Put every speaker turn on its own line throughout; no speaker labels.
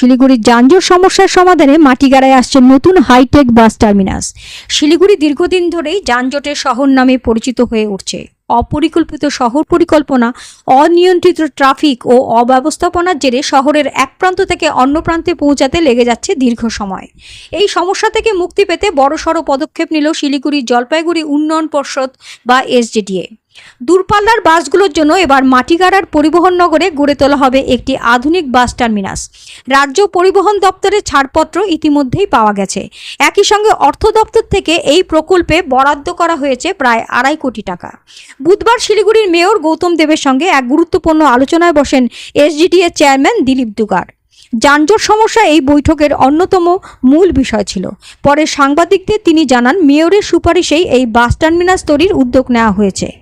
শিলিগুড়ির যানজট সমস্যার সমাধানে মাটিগাড়ায় আসছে নতুন হাইটেক বাস টার্মিনাস শিলিগুড়ি দীর্ঘদিন ধরেই যানজটের শহর নামে পরিচিত হয়ে উঠছে। অপরিকল্পিত শহর পরিকল্পনা, অনিয়ন্ত্রিত ট্রাফিক ও অব্যবস্থাপনার জেরে শহরের এক প্রান্ত থেকে অন্য প্রান্তে পৌঁছাতে লেগে যাচ্ছে দীর্ঘ সময়। এই সমস্যা থেকে মুক্তি পেতে বড়সড় পদক্ষেপ নিল শিলিগুড়ি জলপাইগুড়ি উন্নয়ন পর্ষদ বা এসজেডিএ দূরপাল্লার বাসগুলোর জন্য এবার মাটিগাড়ার পরিবহন নগরে গড়ে তোলা হবে একটি আধুনিক বাস টার্মিনাস। রাজ্য পরিবহন দপ্তরের ছাড়পত্র ইতিমধ্যেই পাওয়া গেছে। একই সঙ্গে অর্থ দপ্তর থেকে এই প্রকল্পে বরাদ্দ করা হয়েছে প্রায় আড়াই কোটি টাকা। বুধবার শিলিগুড়ির মেয়র গৌতম দেবের সঙ্গে এক গুরুত্বপূর্ণ আলোচনায় বসেন এসডিডিএ চেয়ারম্যান দিলীপ দুগার। যানজট সমস্যা এই বৈঠকের অন্যতম মূল বিষয় ছিল। পরে সাংবাদিকদের তিনি জানান, মেয়রের সুপারিশেই এই বাস টার্মিনাস তৈরির উদ্যোগ নেওয়া হয়েছে।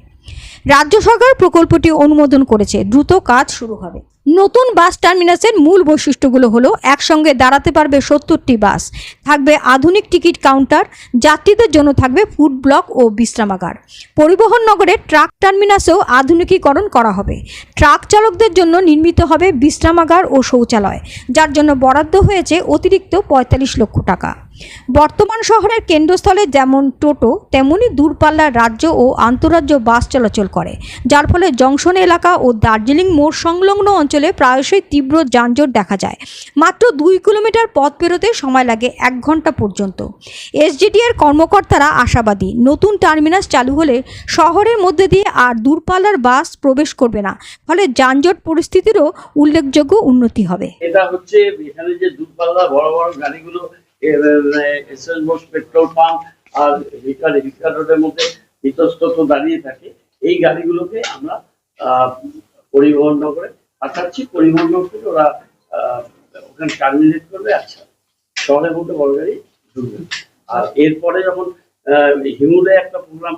রাজ্য সরকার প্রকল্পটি অনুমোদন করেছে। দ্রুত কাজ শুরু হবে। নতুন বাস টার্মিনাসের মূল বৈশিষ্ট্যগুলো হলো, একসঙ্গে দাঁড়াতে পারবে সত্তরটি বাস, থাকবে আধুনিক টিকিট কাউন্টার, যাত্রীদের জন্য থাকবে ফুড ব্লক ও বিশ্রামাগার। পরিবহন নগরে ট্রাক টার্মিনাসেও আধুনিকীকরণ করা হবে। ট্রাক চালকদের জন্য নির্মিত হবে বিশ্রামাগার ও শৌচালয়, যার জন্য বরাদ্দ হয়েছে অতিরিক্ত পঁয়তাল্লিশ লক্ষ টাকা। বর্তমান শহরের কেন্দ্রস্থলে যেমন টোটো, তেমনি দূরপাল্লার রাজ্য ও আন্তঃরাজ্য বাস চলাচল করে। যার ফলে জংশন এলাকা ও দার্জিলিং মোড় সংলগ্ন অঞ্চলে প্রায়শই তীব্র যানজট দেখা যায়। মাত্র দুই কিলোমিটার পথ পেরোতে সময় লাগে এক ঘণ্টা পর্যন্ত। এসজিডিএর কর্মকর্তারা আশাবাদী, নতুন টার্মিনাস চালু হলে শহরের মধ্যে দিয়ে আর দূরপাল্লার বাস প্রবেশ করবে না। ফলে যানজট পরিস্থিতিরও উল্লেখযোগ্য উন্নতি হবে।
এটা হচ্ছে এখানে যে দূরপাল্লা বড় বড় গাড়িগুলো এসএস বোস পেট্রোল পাম্প আর রিকার রিকার রোডের মধ্যে ইতস্তত দাঁড়িয়ে থাকে এই গাড়িগুলোকে আমরা পরিবহন নগরে পাঠাচ্ছি পরিবহন নগর ওরা ওখানে টার্মিনেট করবে আচ্ছা শহরের মধ্যে বড় গাড়ি ঢুকবে আর এরপরে যখন হিমুলে একটা প্রোগ্রাম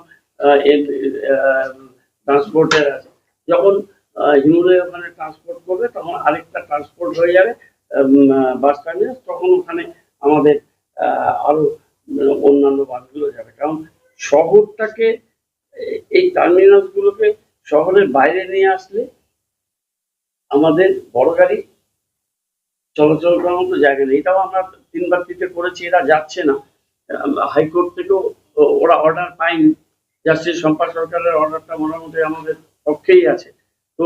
ট্রান্সপোর্টের আছে যখন হিমুলে ওখানে ট্রান্সপোর্ট করবে তখন আরেকটা ট্রান্সপোর্ট হয়ে যাবে বাস টার্মিনাস তখন ওখানে আমাদের আরও অন্যান্য বাসগুলো যাবে। কারণ শহরটাকে, এই টার্মিনাস গুলোকে শহরের বাইরে নিয়ে আসলে আমাদের বড় গাড়ি চলাচল করার মতো জায়গা নেই। এটাও আমরা তিনবার তিনটে করেছি, এরা যাচ্ছে না। হাইকোর্ট থেকেও ওরা অর্ডার পায়নি। জাস্টিস শম্পা সরকারের অর্ডারটা মোটামুটি আমাদের পক্ষেই আছে। তো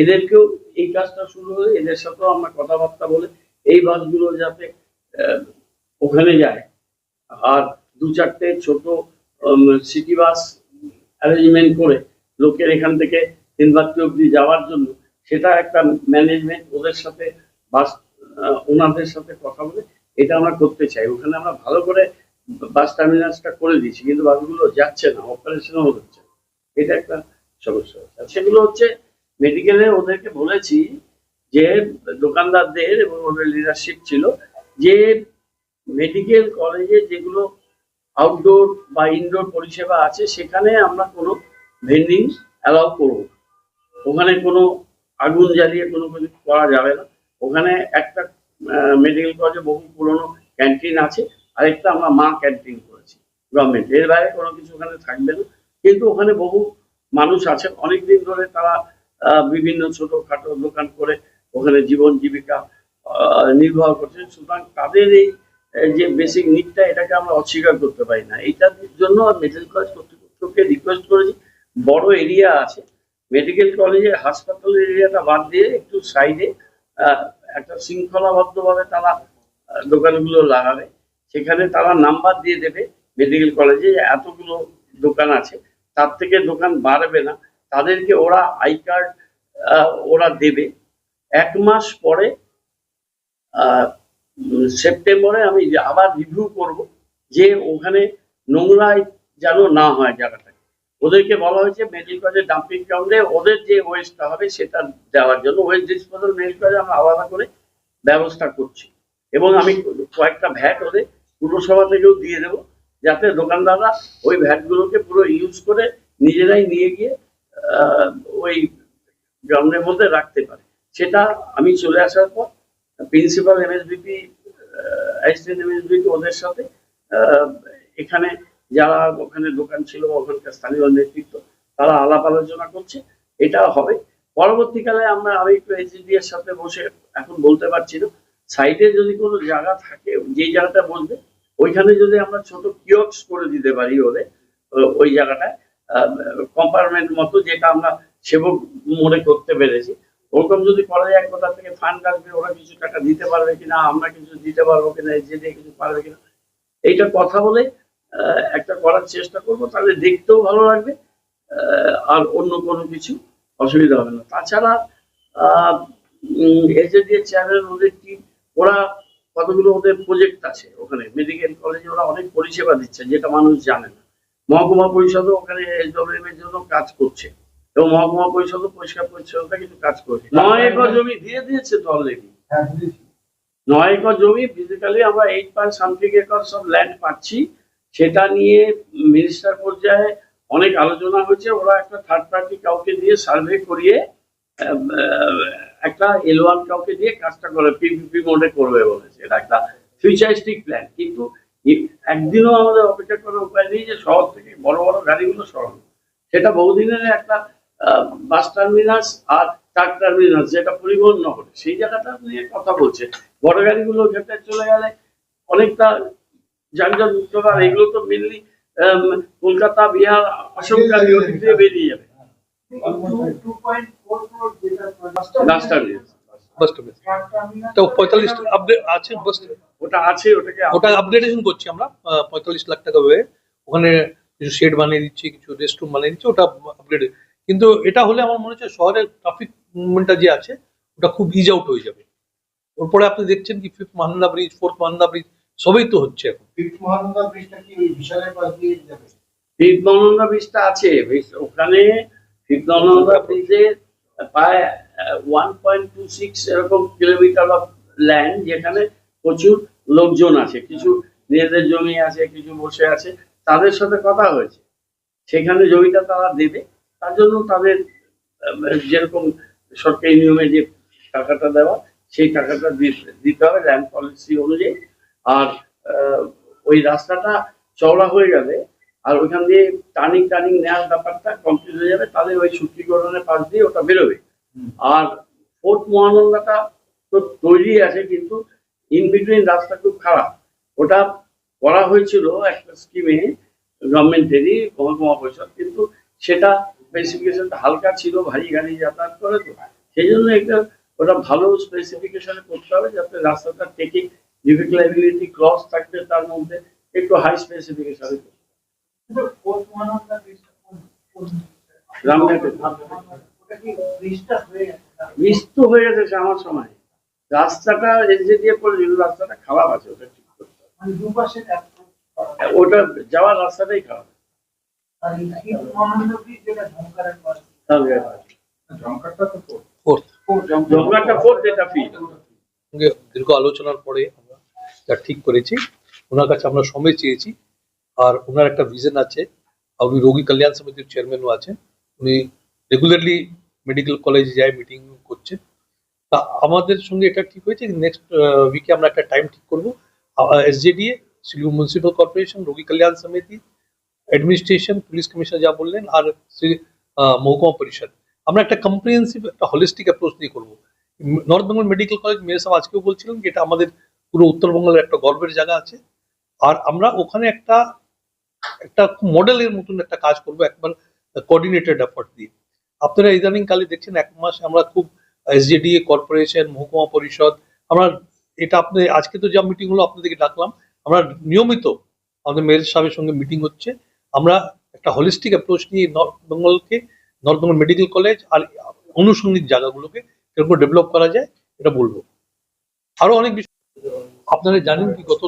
এদেরকেও এই কাজটা শুরু হয়ে এদের সাথেও আমরা কথাবার্তা বলে এই বাসগুলো যাতে ওখানে যায়। আর দু চারটে ছোট সিটি বাস অ্যারেঞ্জমেন্ট করে লোকের এখান থেকে তিনবাত্রি অব্দি যাওয়ার জন্য সেটা একটা ম্যানেজমেন্ট ওদের সাথে বাস ওনাদের সাথে কথা বলে এটা আমরা করতে চাই। ওখানে আমরা ভালো করে বাস টার্মিনাসটা করে দিয়েছি, কিন্তু বাসগুলো যাচ্ছে না অপারেশনও হচ্ছে এটা একটা সমস্যা। হচ্ছে সেগুলো হচ্ছে মেডিকেলে ওদেরকে বলেছি যে দোকানদারদের এবং ওদের লিডারশিপ ছিল যে মেডিকেল কলেজে যেগুলো আউটডোর বা ইনডোর পরিষেবা আছে, সেখানে আমরা কোনো ভেন্ডিং অ্যালাউ করব ওখানে কোনো আগুন জ্বালিয়ে কোনো কিছু করা যাবে না। ওখানে একটা মেডিকেল কলেজে বহু পুরনো ক্যান্টিন আছে, আরেকটা আমরা মা ক্যান্টিন করেছি। গভর্নমেন্ট এর বাইরে কোনো কিছু ওখানে থাকবে না। কিন্তু ওখানে বহু মানুষ আছে। অনেকদিন ধরে তারা বিভিন্ন ছোটখাটো দোকান করে ওখানে জীবন জীবিকা নির্বাহ করছে সুতরাং তাদের এই যে বেসিক নিডটা এটাকে আমরা অস্বীকার করতে পারি না। এইটার জন্য মেডিকেল কলেজ কর্তৃপক্ষকে রিকোয়েস্ট করেছি। বড় এরিয়া আছে। মেডিকেল কলেজের হাসপাতালের এরিয়াটা বাদ দিয়ে একটু সাইডে একটা শৃঙ্খলাবদ্ধভাবে তারা দোকানগুলো লাগাবে। সেখানে তারা নাম্বার দিয়ে দেবে মেডিকেল কলেজে এতগুলো দোকান আছে। তার থেকে দোকান বাড়বে না। তাদেরকে ওরা আই কার্ড ওরা দেবে। এক মাস পরে সেপ্টেম্বরে আমি আবার রিভিউ করব যে ওখানে নোংরায় যেন না হয় জায়গাটা। ওদেরকে বলা হয়েছে মেডিকেল কলেজের ডাম্পিং গ্রাউন্ডে ওদের যে ওয়েস্টটা হবে সেটা দেওয়ার জন্য ওয়েস্ট ডিসপোজাল মেডিকেল আমরা আলাদা করে ব্যবস্থা করছি। এবং আমি কয়েকটা ভ্যাট ওদের পুরসভা থেকেও দিয়ে দেবো যাতে দোকানদাররা ওই ভ্যাটগুলোকে পুরো ইউজ করে নিজেরাই নিয়ে গিয়ে ওই গ্রাউন্ডের মধ্যে রাখতে পারে। সেটা আমি চলে আসার পর প্রিন্সিপাল এমএসবিপি অ্যাসিস্ট্যান্ট এমএসবিপি ওদের সাথে এখানে যারা ওখানে দোকান ছিল, ওখানকার স্থানীয় নেতৃত্ব, তারা আলাপ আলোচনা করছে। এটা হবে। পরবর্তীকালে আমরা আমি একটু এইচডি এর সাথে বসে এখন বলতে পারছি না। সাইডে যদি কোনো জায়গা থাকে যেই জায়গাটা বলবে ওইখানে যদি আমরা ছোট কিয়ক্স করে দিতে পারি ওদের ওই জায়গাটায় কম্পার্টমেন্ট মতো যেটা আমরা সেবক মনে করতে পেরেছি ওরকম যদি করা যায় কোথা থেকে ফান্ড আসবে, ওরা কিছু টাকা দিতে পারবে কিনা, আমরা কিছু দিতে পারব কিনা জেনে কিছু পারবে কিনা, এইটা কথা বলে একটা করার চেষ্টা করব, তাহলে দেখতেও ভালো লাগবে আর অন্য কোনো কিছু অসুবিধা হবে না। তাছাড়া এজে দিয়ে চেয়ারের ওদের টিম ওরা কতগুলো ওদের প্রজেক্ট আছে ওখানে? মেডিকেল কলেজে ওরা অনেক পরিষেবা দিচ্ছে, যেটা মানুষ জানে না। মহকুমা পরিষদও ওখানে এর জন্য কাজ করছে। এবং মহকুমা পরিষদও পরিষ্কার পরিচ্ছন্নতা কিন্তু কাজ করছে নয় একর জমি দিয়ে দিয়েছে তো অলরেডি নয় একর জমি ফিজিক্যালি আমরা এইট পয়েন্ট সামথিং একর সব ল্যান্ড পাচ্ছি। সেটা নিয়ে মিনিস্টার পর্যায়ে অনেক আলোচনা হয়েছে। ওরা একটা থার্ড পার্টি কাউকে দিয়ে সার্ভে করিয়ে একটা এল ওয়ান কাউকে দিয়ে কাজটা করে পিপিপি মোডে করবে বলেছে। এটা একটা ফিউচারিস্টিক প্ল্যান কিন্তু একদিনও আমাদের অপেক্ষা করার উপায় নেই যে শহর থেকে বড় বড় গাড়িগুলো সরানো। সেটা বহুদিনের একটা বাস টার্মিনাস আর ট্রাক টার্মিনাস যেটা পরিবহন নগরে সেই জায়গাটা নিয়ে কথা বলছে। বড় গাড়িগুলো ঘেটে চলে গেলে অনেকটা যানজট মুক্ত আর এগুলো তো মেনলি কলকাতা বিহার গাড়ি দিয়ে বেরিয়ে যাবে। Bus terminus.
তো পঁয়তাল্লিশ আপডেট আছে বাস
ওটা আছে ওটাকে
ওটা আপগ্রেডেশন করছি আমরা। পঁয়তাল্লিশ লাখ টাকা হয়ে। ওখানে কিছু শেড বানিয়ে দিচ্ছি কিছু রেস্ট রুম বানিয়ে দিচ্ছি ওটা আপগ্রেড কিন্তু এটা হলে আমার মনে হচ্ছে শহরের ট্রাফিক মুভমেন্টটা যে আছে ওটা খুব ইজ আউট হয়ে যাবে। ওরপরে আপনি দেখছেন কি fifth Mahananda bridge fourth Mahananda bridge সবই তো হচ্ছে এখন।
ফিফথ মহানন্দা ব্রিজটা কি ওই বিশালের পাশ দিয়ে যাবে?
ফিফনন্দা ব্রিজটা আছে। বেশ- ওখানে ফিফনন্দা ব্রিজে প্রায় ওয়ান পয়েন্ট টু সিক্স এরকম কিলোমিটার অফ ল্যান্ড যেখানে প্রচুর লোকজন আছে কিছু নিজেদের জমি আছে কিছু বসে আছে তাদের সাথে কথা হয়েছে। সেখানে জমিটা তারা দেবে। তার জন্য তাদের যেরকম সরকারি নিয়মে যে টাকাটা দেওয়া সেই টাকাটা দিতে হবে ল্যান্ড পলিসি অনুযায়ী। আর ওই রাস্তাটা চওড়া হয়ে যাবে আর ওইখান দিয়ে টার্নিং টার্নিং নেওয়ার ব্যাপারটা কমপ্লিট হয়ে যাবে তাহলে ওই সূত্রীকরণের পাশ দিয়ে ওটা বেরোবে। আর ফোর্ট মহানন্দাটা তো তৈরি আছে কিন্তু ইন বিটুইন রাস্তা খুব খারাপ। ওটা করা হয়েছিল একটা স্কিমে গভর্নমেন্টেরই মহকুমা পরিষদ কিন্তু সেটা স্পেসিফিকেশনটা হালকা ছিল ভারী গাড়ি যাতায়াত করে তো। সেই জন্য একটা ওটা ভালো স্পেসিফিকেশন করতে হবে যাতে রাস্তাটা টেকিং ডিফিকাল্টি ক্রস থাকবে তার মধ্যে একটু হাই স্পেসিফিকেশন
কি হয়ে গেছে?
হয়ে সে আমার সময়। রাস্তাটা দিয়ে রাস্তাটা খারাপ আছে ওটা ঠিক করতে।
মানে দুপাশে
ওটা যাওয়ার রাস্তাটাই খারাপ।
দীর্ঘ আলোচনার পরে আমরা যা ঠিক করেছি ওনার কাছে আমরা সময় চেয়েছি। আর ওনার একটা ভিশন আছে আর উনি রোগী কল্যাণ সমিতির চেয়ারম্যানও আছেন। উনি রেগুলারলি মেডিকেল কলেজে যায় মিটিং করছেন। তা আমাদের সঙ্গে এটা ঠিক হয়েছে নেক্সট উইকে আমরা একটা টাইম ঠিক করব। এসজেডিএ শিলিগুড়ি মিউনিসিপাল কর্পোরেশন রোগী কল্যাণ সমিতি অ্যাডমিনিস্ট্রেশন পুলিশ কমিশনার যা বললেন আর মহকুমা পরিষদ। আমরা একটা কম্প্রিহেন্সিভ একটা হলিস্টিক অ্যাপ্রোচ নিয়ে করব। নর্থ বেঙ্গল মেডিকেল কলেজ মেয়ের সাহেব আজকেও বলছিলেন যে এটা আমাদের পুরো উত্তরবঙ্গের একটা গর্বের জায়গা আছে। আর আমরা ওখানে একটা একটা মডেলের মতন একটা কাজ করব, একবার কোঅর্ডিনেটেড এফর্ট দিয়ে। আপনারা ইদানিং কালে দেখছেন, এক মাস আমরা খুব এসজেডিএ কর্পোরেশন মহকুমা পরিষদ, আমরা এটা আপনি, আজকে তো যা মিটিং হলো আপনাদেরকে ডাকলাম। আমরা নিয়মিত আমাদের মেয়ের সাহেবের সঙ্গে মিটিং হচ্ছে। আমরা একটা হলিস্টিক অ্যাপ্রোচ নিয়ে নর্থ বেঙ্গলকে নর্থ বেঙ্গল মেডিকেল কলেজ আর অনুষঙ্গিক জায়গাগুলোকে কীরকম ডেভেলপ করা যায়, এটা বলব। আরও অনেক বিষয় আপনারা জানেন কি গত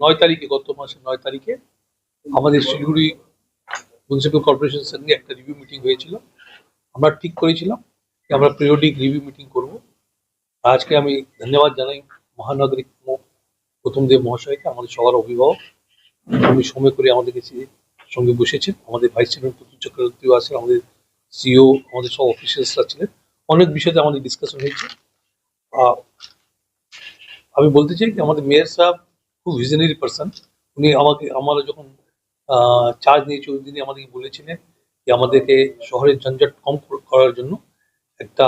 নয় তারিখে, গত মাসের নয় তারিখে আমাদের শিলিগুড়ি মিউনিসিপ্যাল কর্পোরেশনের সঙ্গে একটা রিভিউ মিটিং হয়েছিল। আমরা ঠিক করেছিলাম যে আমরা পিরিয়ডিক রিভিউ মিটিং করব। আজকে আমি ধন্যবাদ জানাই মহানাগরিক প্রথম দেব মহাশয়কে, আমাদের সবার অভিভাবক। উনি সময় করে আমাদের কাছে সঙ্গে বসেছেন। আমাদের ভাইস চেয়ারম্যান প্রতুল চক্রবর্তীও আছেন, আমাদের সিও আমাদের সব অফিসিয়ালসরা ছিলেন। অনেক বিষয়তে আমাদের ডিসকাশন হয়েছে। আমি বলতে চাই যে আমাদের মেয়র সাহেব খুব ভিজনারি পার্সন উনি আমাকে, আমরা যখন চার্জ নিয়েছি ওই দিনই আমাদেরকে বলেছিলেন যে আমাদেরকে শহরের ঝঞ্ঝট কম করার জন্য একটা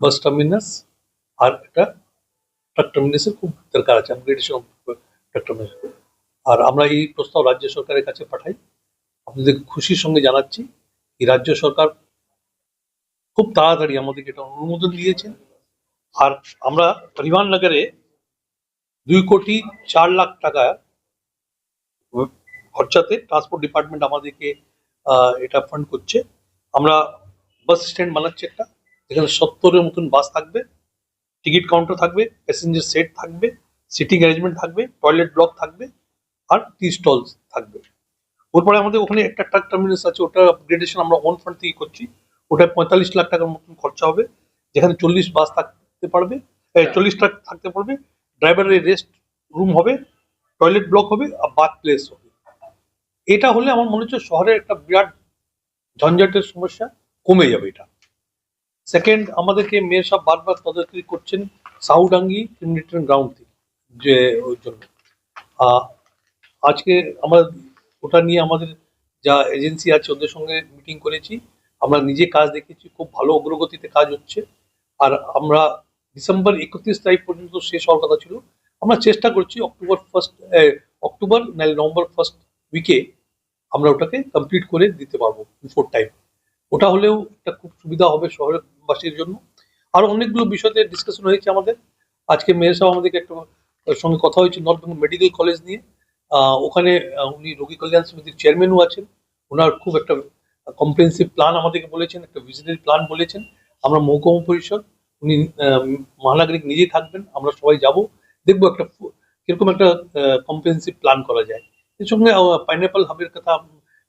বাস টার্মিনাস আর একটা ট্রাক টার্মিনাসের খুব দরকার আছে। অফ ট্রাক টার্মিনাস আর আমরা এই প্রস্তাব রাজ্য সরকারের কাছে পাঠাই। আপনাদের খুশির সঙ্গে জানাচ্ছি, এই রাজ্য সরকার খুব তাড়াতাড়ি আমাদেরকে এটা অনুমোদন দিয়েছেন। আর আমরা পরিবহন নগরে দুই কোটি চার লাখ টাকা খরচাতে ট্রান্সপোর্ট ডিপার্টমেন্ট আমাদেরকে এটা ফান্ড করছে। আমরা বাস স্ট্যান্ড বানাচ্ছি একটা এখানে সত্তরের মতন বাস থাকবে, টিকিট কাউন্টার থাকবে, প্যাসেঞ্জার সেট থাকবে, সিটিং অ্যারেঞ্জমেন্ট থাকবে, টয়লেট ব্লক থাকবে আর টি স্টল থাকবে। ওরপরে আমাদের ওখানে একটা ট্রাক টার্মিনাস আছে, ওটা আপগ্রেডেশন আমরা ওন ফান্ড থেকে করছি। ওটা পঁয়তাল্লিশ লাখ টাকার মতন খরচা হবে, যেখানে চল্লিশ বাস থাকতে পারবে চল্লিশ ট্রাক থাকতে পারবে ড্রাইভারের রেস্ট রুম হবে টয়লেট ব্লক হবে, আর বাথ প্লেস হবে। এটা হলে আমার মনে হচ্ছে শহরের একটা বিরাট ঝঞ্ঝাটের সমস্যা, কমে যাবে এটা। সেকেন্ড আমাদেরকে মেয়ের সব বারবার তদারকি করছেন, সাউডাঙ্গি কমিউনিটি গ্রাউন্ড থেকে, যে ওই জন্য। আজকে আমরা ওটা নিয়ে আমাদের যা এজেন্সি আছে ওদের সঙ্গে মিটিং করেছি। আমরা নিজে কাজ দেখেছি, খুব ভালো অগ্রগতিতে কাজ হচ্ছে। আর আমরা ডিসেম্বর একত্রিশ তারিখ পর্যন্ত শেষ হওয়ার কথা ছিল। আমরা চেষ্টা করছি অক্টোবর ফার্স্ট অক্টোবর নাহলে নভেম্বর ফার্স্ট উইকে আমরা ওটাকে কমপ্লিট করে দিতে পারব বিফোর টাইম ওটা হলেও একটা খুব সুবিধা হবে শহরের বাসীর জন্য। আরও অনেকগুলো বিষয়তে ডিসকাশন হয়েছে আমাদের। আজকে মেয়ের সাহেব আমাদেরকে একটা সঙ্গে কথা হয়েছে, নর্থ বেঙ্গল মেডিকেল কলেজ নিয়ে। ওখানে উনি রোগী কল্যাণ সমিতির চেয়ারম্যানও আছেন। ওনার খুব একটা কম্প্রিহেন্সিভ প্ল্যান আমাদেরকে বলেছেন, একটা ভিজিটারি প্ল্যান বলেছেন। আমরা মহকুমা পরিষদ, উনি মহানাগরিক নিজেই থাকবেন, আমরা সবাই যাব। দেখব একটা কীরকম একটা কম্প্রিহেন্সিভ প্ল্যান করা যায়। এর সঙ্গে পাইনাপল হাবের কথা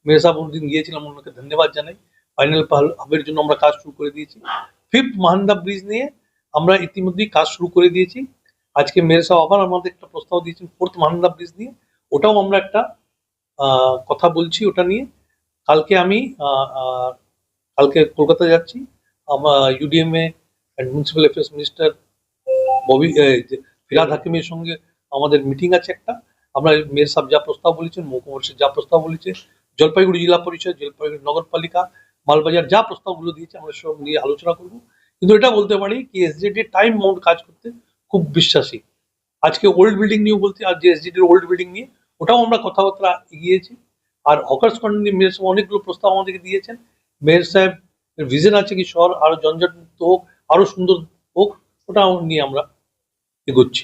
মেয়ের সাহেব দিন গিয়েছিলাম, ওনাকে ধন্যবাদ জানাই। পাইনাপল হাবের জন্য আমরা কাজ শুরু করে দিয়েছি। ফিফথ মাহান্দা ব্রিজ নিয়ে আমরা ইতিমধ্যেই কাজ শুরু করে দিয়েছি। আজকে মেয়ের সাহেব আবার আমাদের একটা প্রস্তাব দিয়েছেন ফোর্থ মাহান্দা ব্রিজ নিয়ে। ওটাও আমরা একটা কথা বলছি ওটা নিয়ে। কালকে আমি কালকে কলকাতা যাচ্ছি। আমার UDMA and municipal affairs minister Bobby Firhad হাকিমের সঙ্গে আমাদের মিটিং আছে একটা। আমরা মেয়ের সাহেব যা প্রস্তাব বলেছেন মহকুমা যা প্রস্তাব বলেছে, জলপাইগুড়ি জেলা পরিষদ, জলপাইগুড়ি নগরপালিকা, মালবাজার যা প্রস্তাবগুলো দিয়েছে আমরা সব নিয়ে আলোচনা করব। কিন্তু এটা বলতে পারি কি এসডিডি টাইম মাউন্ট কাজ করতে খুব বিশ্বাসী। আজকে ওল্ড বিল্ডিং নিয়েও বলতে আর যে এসডিডির ওল্ড বিল্ডিং নিয়ে ওটাও আমরা কথাবার্তা এগিয়েছি। আর হকার্স কন্ডি মেয়ের সাহেব অনেকগুলো প্রস্তাব আমাদেরকে দিয়েছেন। মেয়ের সাহেব ভিজন আছে কি শহর, আরও জঞ্জট মুক্ত হোক, আরও সুন্দর হোক, ওটা নিয়ে আমরা এগোচ্ছি।